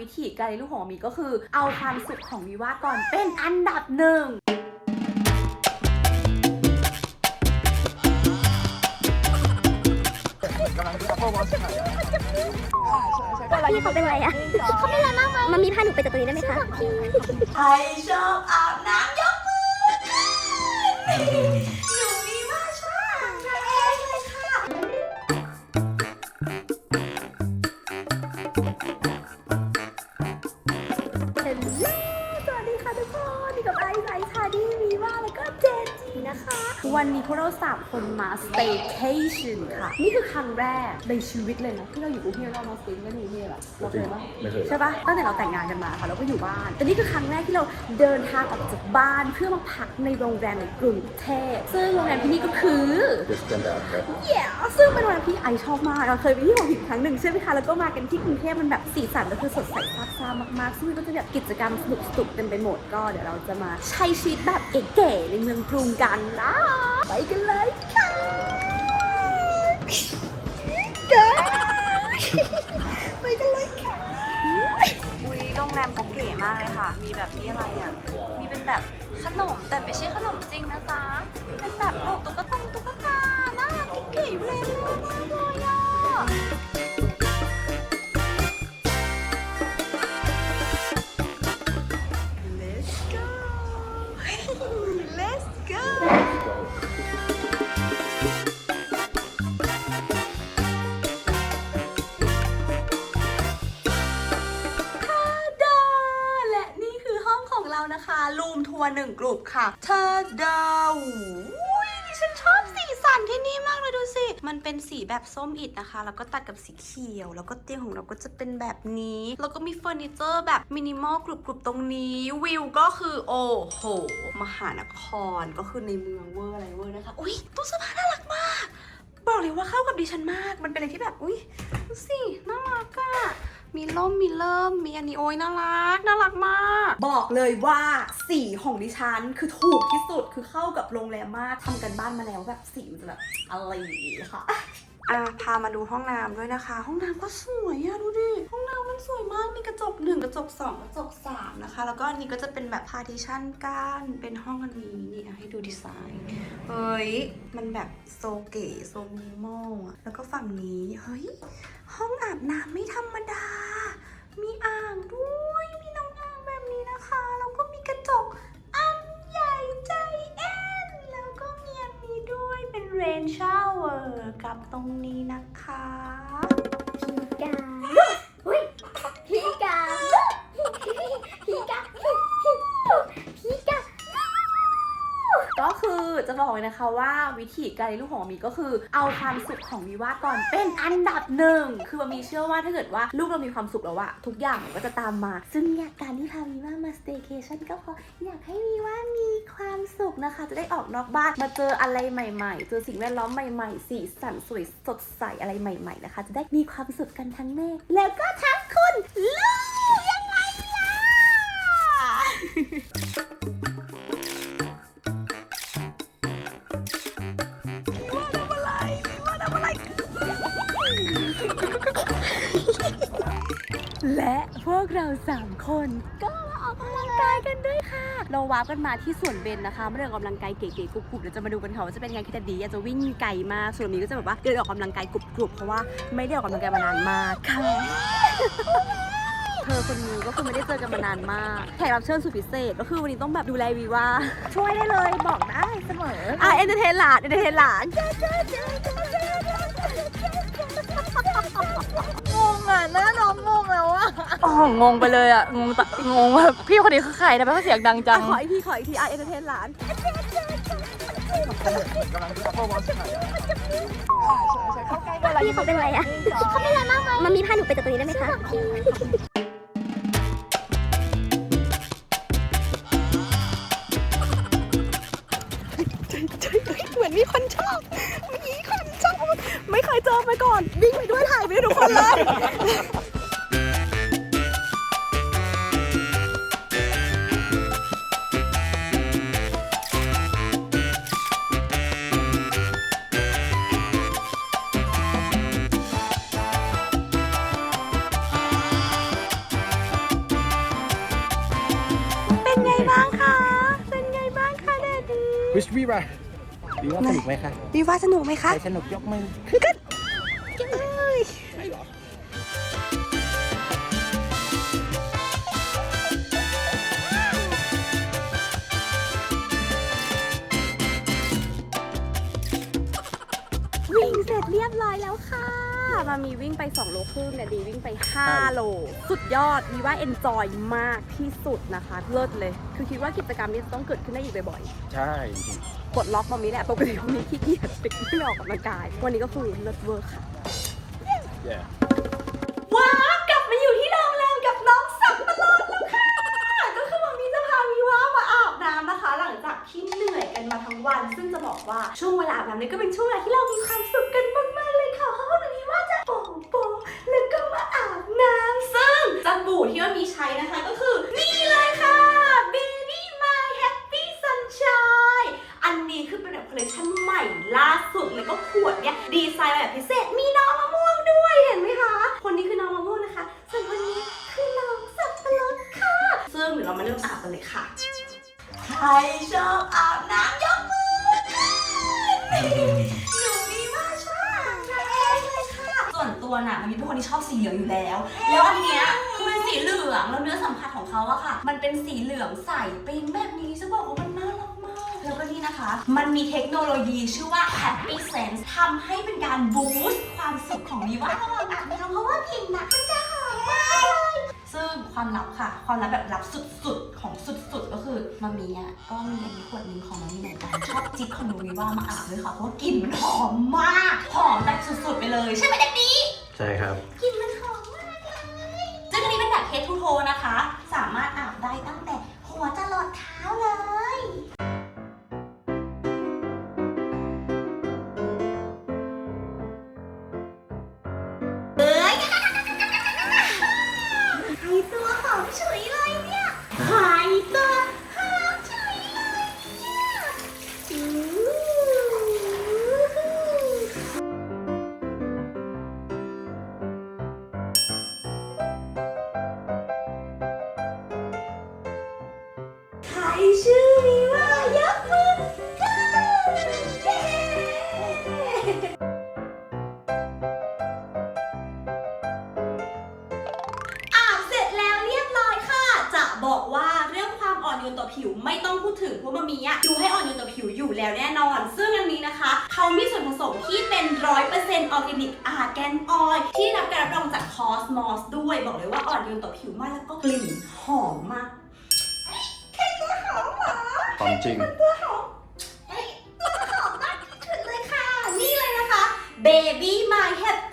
วิธีการเลี้ยงลูกของมีก็คือ เอาความสุขของวีว่าก่อนเป็นอันดับหนึ่งพี่เขาเป็นไรอะเขาไม่ไรมากเลยมันมีพาหนูไปจากตรงนี้ได้ไหมคะใครชอบอาบน้ำยกมือ วันนี้พวกเราสามคนมา staycation ค่ะ นี่คือครั้งแรกในชีวิตเลยนะที่เราอยู่กรุงเทพเรามาสเตย์กันในกรุงเทพอะเราเคยปะไม่เคย ใช่ปะตั้งแต่เราแต่งงานกันมาค่ะเราก็อยู่บ้าน แต่นี่คือครั้งแรกที่เราเดินทางออกจากบ้านเพื่อมาพักในโรงแรมในกรุงเทพซึ่งโรงแรมที่นี่ก็คือเดสแตนดาร์ดครับเย้ซึ่งเป็นโรงแรมที่ไอชอบมากเราเคยไปที่หัวหินครั้งหนึ่งใช่ไหมคะแล้วก็มากันที่กรุงเทพมันแบบสีสันก็คือสดใสซาบซ่ามากๆซึ่งมันก็จะแบบกิจกรรมสนุกสนุกๆเต็มไปหมดก็เดี๋ยวเราจะมาใช้ชีวิตแบบเก๋ๆในเมืองกรุงกันนะ ไปกันเลยค่ะไปกันเลยค่ะอุ้ยโรงแรมเขาเก๋มากเลยค่ะ มีแบบนี้อะไรอะ มีเป็นแบบขนมแต่ไม่ใช่ขนมจริงนะจ๊ะเป็นแบบลูกตุ๊กตาตุ๊กตาน่ารักเก๋เลย นะคะรูมทัวร์หนึ่งกลุ่มค่ะ เธอเดาวอุ้ยดิฉันชอบสีสันที่นี่มากเลยดูสิ มันเป็นสีแบบส้มอิดนะคะ แล้วก็ตัดกับสีเขียว แล้วก็เตียงของเราก็จะเป็นแบบนี้ แล้วก็มีเฟอร์นิเจอร์แบบมินิมอลกรุบๆตรงนี้ วิวก็คือโอ้โห มหานครก็คือในเมืองเวอร์อะไรเวอร์นะคะ อุ้ยตู้เสื้อผ้าน่ารักมาก บอกเลยว่าเข้ากับดิฉันมาก มันเป็นอะไรที่แบบ อุ้ยดูสิ น่ารักอะ มีล่มมีเริ่มมีอันนี้โอ้ยน่ารักน่ารักมาก บอกเลยว่าสีของดิฉันคือถูกที่สุดคือเข้ากับโรงแรมมากทำกันบ้านมาแล้วแบบสีมันจะแบบอะไรอย่างงี้ค่ะอะพามาดูห้องน้ำด้วยนะคะ ห้องน้ำก็สวยอะดูดิ ห้องน้ำมันสวยมาก มีกระจกหนึ่งกระจกสองกระจกสามนะคะ แล้วก็อันนี้ก็จะเป็นแบบพาร์ติชันกั้นเป็นห้องอันนี้นี่อะให้ดูดีไซน์เฮ้ย มันแบบโซเก๋โซมินิมอลอะแล้วก็ฝั่งนี้ เฮ้ย ห้องอาบน้ำไม่ธรรมดา มีอ่างด้วย มีน้องอ่างแบบนี้นะคะ แล้วก็มีกระจกอันใหญ่ใจแอนแล้วก็มีอันนี้ด้วยเป็นเรนช o เวอร์กับตรงนี้นะคะ จะบอกเลยนะคะว่าวิธีการเลี้ยงลูกของมีก็คือ เอาความสุขของวีว่าก่อนเป็นอันดับหนึ่งคือมันมีเชื่อว่าถ้าเกิดว่าลูกเรามีความสุขแล้วอะทุกอย่างมันก็จะตามมา ซึ่งเนี่ยการที่พาวีว่ามาสเต y c a t i o n ก็เพราะอยากให้วีว่ามีความสุขนะคะ จะได้ออกนอกบ้านมาเจออะไรใหม่ๆ เจอสิ่งแวดล้อมใหม่ๆ สีสันสวยสดใสอะไรใหม่ ๆนะคะ จะได้มีความสุขกันทั้งแม่แล้วก็ทั้งคุณลูก เราสามคนก็มาออกกำลังกายกันด้วยค่ะ เราวาร์ปกันมาที่สวนเบนนะคะมาเดินออกกำลังกายเก๋ๆกรุบๆเดี๋ยวจะมาดูกันค่ะว่าจะเป็นไงคิดดีอยากจะวิ่งไกลมากส่วนนี้ก็จะแบบว่าเดินออกกำลังกายกรุบๆเพราะว่าไม่ได้ออกกำลังกายมานานมากค่ะเธอคนนี้ก็คือไม่ได้เจอกันมานานมากแขกรับเชิญสุดพิเศษก็คือวันนี้ต้องแบบดูแลวีว่าช่วยได้เลยบอกได้เสมออะเอนเตอร์เทนหลานเอนเตอร์เทนหลาน งงอะหน้าน้องงงแล้วอะอ๋องงไปเลยอะ งงตะงงแบบพี่คนนี้คือใครทำไมเขาเสียงดังจัอะงขออีกทีขออีกทีอะเอนเตอร์เทนหลานพี่เขาเป็นไรอะเขาไม่ไรมากเลยมันมีพาหนูไปจากตรงนี้ได้ไหมคะ วิชวีว่าวีว่าสนุกไหมคะวีว่าสนุกไหมใคคะรสนุกยกมือวิ่งเสร็จเรียบร้อยแล้วค่ะ มามีวิ่งไป 2 โลครึ่งเนี่ยดีวิ่งไป 5 โล สุดยอดวีว่าเอนจอยมากที่สุดนะคะ เลิศเลย คือคิดว่ากิจกรรมนี้จะต้องเกิดขึ้นได้อีกบ่อยใช่จริงๆปลดล็อกมามีแหละปกติมามีขี้เกียจไปไม่ออกกำลังกาย วันนี้ก็คือเลิศเวอร์ค่ะๆ yeah ว้าวกลับมาอยู่ที่โรงแรมกับน้องสับปะรดแล้วค่ะ ก็คือมามีจะพาวีว่ามาอาบน้ำนะคะ หลังจากที่เหนื่อยกันมาทั้งวัน ซึ่งจะบอกว่าช่วงเวลาอาบน้ำนี้ก็เป็นช่วงเวลาที่เรามีความสุขกัน ชันใหม่ล่าสุดเลยก็ขวดเนี่ยดีไซน์แบบพิเศษมีน้องมะม่วงด้วยเห็นไหมคะ คนนี้คือน้องมะม่วงนะคะส่วนคนนี้คือน้องสับปะรดค่ะ ซึ่งเดี๋ยวเรามาเริ่มอาบกันเลยค่ะ ใครชอบอาบน้ำยกมือขึ้น หนูมีว่าชอบอาบน้ำเองเลยค่ะ ส่วนตัวน่ะมันมีเป็นคนที่ชอบสีเหลืองอยู่แล้ว แล้วอันเนี้ยคือเป็นสีเหลืองแล้วเนื้อสัมผัสของเขาอะค่ะ มันเป็นสีเหลืองใสปิ๊งแบบ มันมีเทคโนโลยีชื่อว่า Happy Sense ทำให้เป็นการบูสต์ความสุขของวีว่าระหว่างอาบน้ำเพราะว่ากลิ่นน่ะมันจะหอมมากเลยซึ่งความลับค่ะ ความลับแบบลับสุดๆ ของสุดๆ ก็คือมามีอะก็มีอันนี้ขวดหนึงของมามีเหมือนกันชอบจิ๊กของหนูวีว่ามาอาบเลยค่ะเพราะว่ากลิ่นมันหอมมากหอมแบบสุดๆไปเลยใช่ไหมเด็กดี ใช่ครับ กลิ่นมันหอมมากเลยซึ่งอันนี้เป็นแบบเฮดทูโทนะคะ สามารถอาบได้ตั้ ซึ่งอันนี้นะคะ เขามีส่วนผสมที่เป็น 100%ออร์แกนิกอาร์แกนออยที่ได้รับการรับรองจากคอสมอสด้วย บอกเลยว่าอ่อนโยนต่อผิวมากแล้วก็กลิ่นหอมมากความจริงตัวหอมเฮ้ยตัวหอมมากที่สุดเลยค่ะ นี่เลยนะคะ Baby My Happy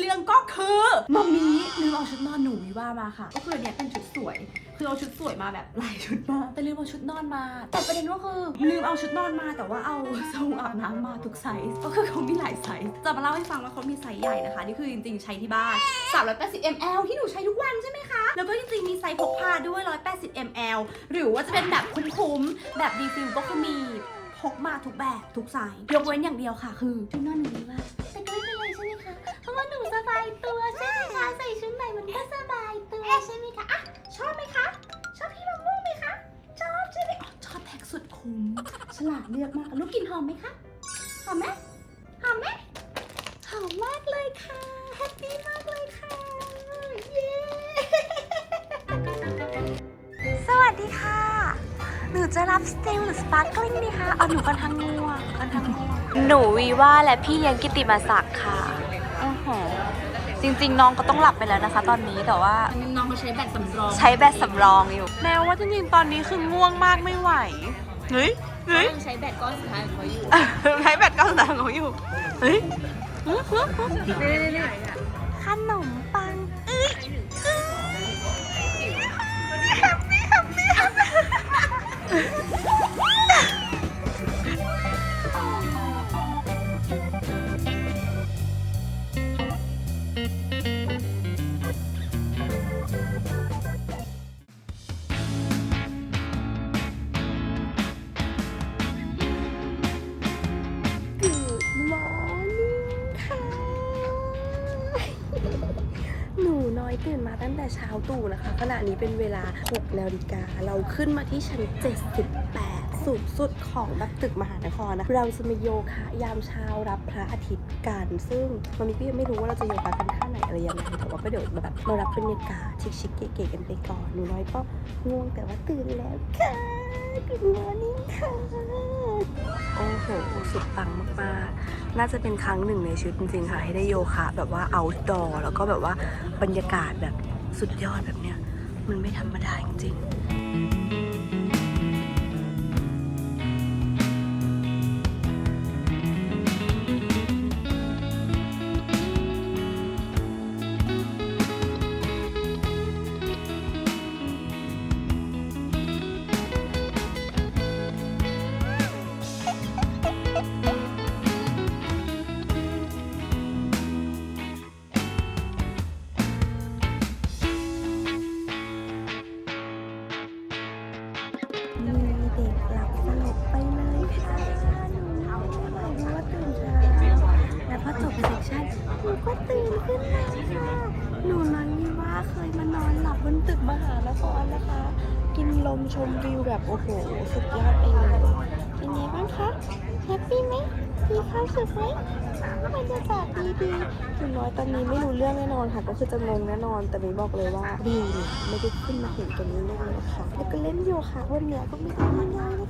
เส้นเรื่องก็คือมามีลืมเอาชุดนอนหนูวิว่ามาค่ะ ก็คือเนี่ยเป็นชุดสวย คือเอาชุดสวยมาแบบหลายชุดมากแต่ลืมเอาชุดนอนมา แต่ประเด็นก็คือลืมเอาชุดนอนมา แต่ว่าเอาทรงอาบน้ำมาทุกไซส์ก็คือเขามีหลายไซส์จะมาเล่าให้ฟังว่าเขามีไซส์ใหญ่นะคะนี่คือจริงๆใช้ที่บ้าน380 ml ที่หนูใช้ทุกวันใช่ไหมคะ แล้วก็จริงๆมีไซส์พกพาด้วย 180 ml หรือว่าจะเป็นแบบคุ้มๆแบบรีฟิลก็คือมีพกมาทุกแบบทุกไซส์ยกเว้นอย่างเดียวค่ะ คือชุดนอนหนูดีมากแต่ก็ บายตัวใช่ไหมคะใส่ชุดไหนมันก็สบายตัวใช่ไหมคะอะชอบไหมคะ ชอบพี่มะม่วงไหมคะชอบใช่ไหมอ๋อชอบแพ็กสุดคุ้มฉลาดเลือกมากลูกกลินหอมไหมคะหอมไหมหอมไหมหอมมากเลยค่ะแฮปปี้มากเลยค่ะเย้สวัสดีค่ะ หนูจะรับสเตลหรือสปาร์กลิงดีคะเอาหนูกันทางงัวกันทางงัวหนูวีว่าและพี่เลี้ยงกิติมาศักดิ์ค่ะอื้อหือ จริง ๆ น้องก็ต้องหลับไปแล้วนะคะ ตอนนี้แต่ว่าน้องเขาใช้แบตสำรองใช้แบตสำรองอยู่ แม้ว่าจริงๆตอนนี้คือง่วงมากไม่ไหวเฮ้ยเฮ้ยใช้แบตก้อนสุดท้ายของเขาอยู่ใช้แบตก้อนสุดท้ายของเขาอยู่เฮ้ยขนมปังเอ้ย ตื่นมาตั้งแต่เช้าตู่นะคะ ขณะนี้เป็นเวลา 6 นาฬิกา เราขึ้นมาที่ชั้น 78 สุดสุดของแบบตึกมหานครนะ เราจะมาโยคะยามเช้ารับพระอาทิตย์ กัน ซึ่งวันนี้ก็ยังไม่รู้ว่าเราจะโยคะกันท่าไหนอะไรยังไงแต่ว่าก็เดี๋ยวแบบมารับบรรยากาศชิคๆเก๋ๆกันไปก่อนหนูน้อยก็ง่วงแต่ว่าตื่นแล้วค่ะ Good morning ค่ะโอ้โหสุดปังมากๆ น่าจะเป็นครั้งหนึ่งในชีวิตจริงๆค่ะ ให้ได้โยคะแบบว่า outdoor แล้วก็แบบว่าบรรยากาศแบบสุดยอดแบบเนี้ยมันไม่ธรรมดาจริงๆ ก็ตื่นขึ้นมาค่ะหนูน้อยนี่ว่าเคยมานอนหลับบนตึกมหานครนะคะ กินลมชมวิวแบบโอ้โหสุดยอดไปเลยเป็นไงบ้างคะแฮปปี้ไหมมีความสุขไหมบรรยากาศดีๆหนูน้อยตอนนี้ไม่รู้เรื่องแน่นอนค่ะ ก็คือจะงงแน่นอน แต่ไม่บอกเลยว่าดีเนี่ยไม่ได้ขึ้นมาเห็นกันนี้เลยนะคะแล้วก็เล่นโยคะวันเนี้ยก็ไม่ได้ง่ายๆนะคะ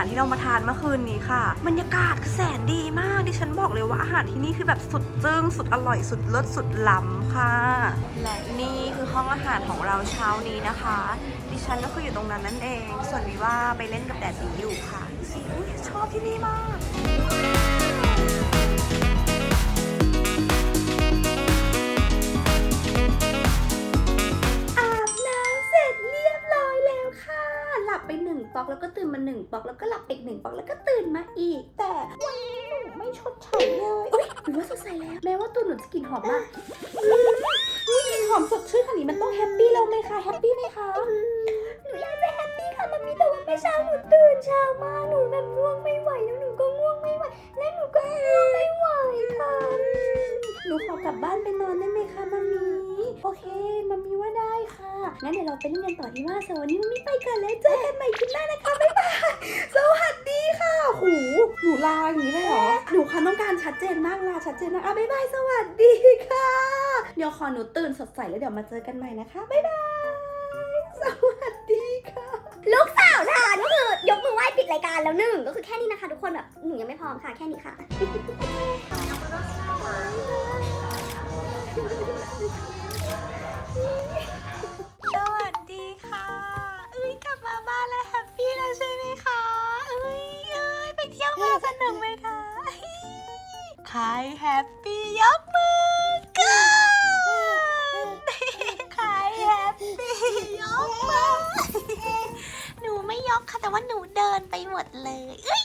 ารที่เรามาทานเมื่อคืนนี้ค่ะบรรยากาศคือแสนดีมากดิฉันบอกเลยว่าอาหารที่นี่คือแบบสุดจึ้งสุดอร่อยสุดเลิศสุดล้ำค่ะ และนี่คือห้องอาหารของเราเช้านี้นะคะ ดิฉันก็คืออยู่ตรงนั้นนั่นเอง ส่วนวีว่าไปเล่นกับแดดสีอยู่ค่ะสีอุ๊ยชอบที่นี่มาก กแล้วก็ตื่นมาหนึ่งปอกแล้วก็หลับไปอีกหนึ่งปอกแล้วก็ตื่นมาอีก แต่วันนี้หนูไม่ชดเชยเลยเอ้ยหรือว่าสดใสแล้วแม้ว่าตัวหนูจะกลิ่นหอมมากอืมนี่กลิ่นหอมสดชื่นขนาดนี้มันต้องแฮปปี้แล้วไหมคะแฮปปี้ไหมคะหนูอยากจะแฮปปี้ค่ะมันมีแต่ว่าเมื่อเช้าหนูตื่นเช้ามาหนูแบบง่วงไม่ไหวแล้วหนูก็ง่วงไม่ไหวและหนูก็ง่วงไม่ไหวค่ะหนูขอกลับบ้านไปนอนได้ไหมคะมามี โอเคมามีว่าได้ค่ะ งั้นเดี๋ยวเราไปเล่นกันต่อที่ว่าสวันนี้มามีไปก่อนแล้วเจอกันใหม่คลิปหน้านะคะ บ๊ายบาย สวัสดีค่ะหูหนูลาอย่างนี้เลยเหรอ หนูความต้องการชัดเจนมากลาชัดเจนมากอะบ๊ายบาย สวัสดีค่ะ เดี๋ยวขอหนูตื่นสดใสแล้วเดี๋ยวมาเจอกันใหม่นะคะ บ๊ายบาย สวัสดีค่ะ ลูกสาวทานก็คือยกมือไหว้ปิดรายการแล้วหนึ่งก็คือแค่นี้นะคะ ทุกคนแบบหนูยังไม่พร้อมค่ะ แค่นี้ค่ะ สวัสดีค่ะเอ้ยกลับมาบ้านแล้วแฮปปี้แล้วใช่ไหมคะเอ้ยเอ้ยไปเที่ยวมาสนุกไหมคะใครแฮปปี้ยกมือกันใครแฮปปี้ยกมือหนูไม่ยกค่ะแต่ว่าหนูเดินไปหมดเลยเอ้ย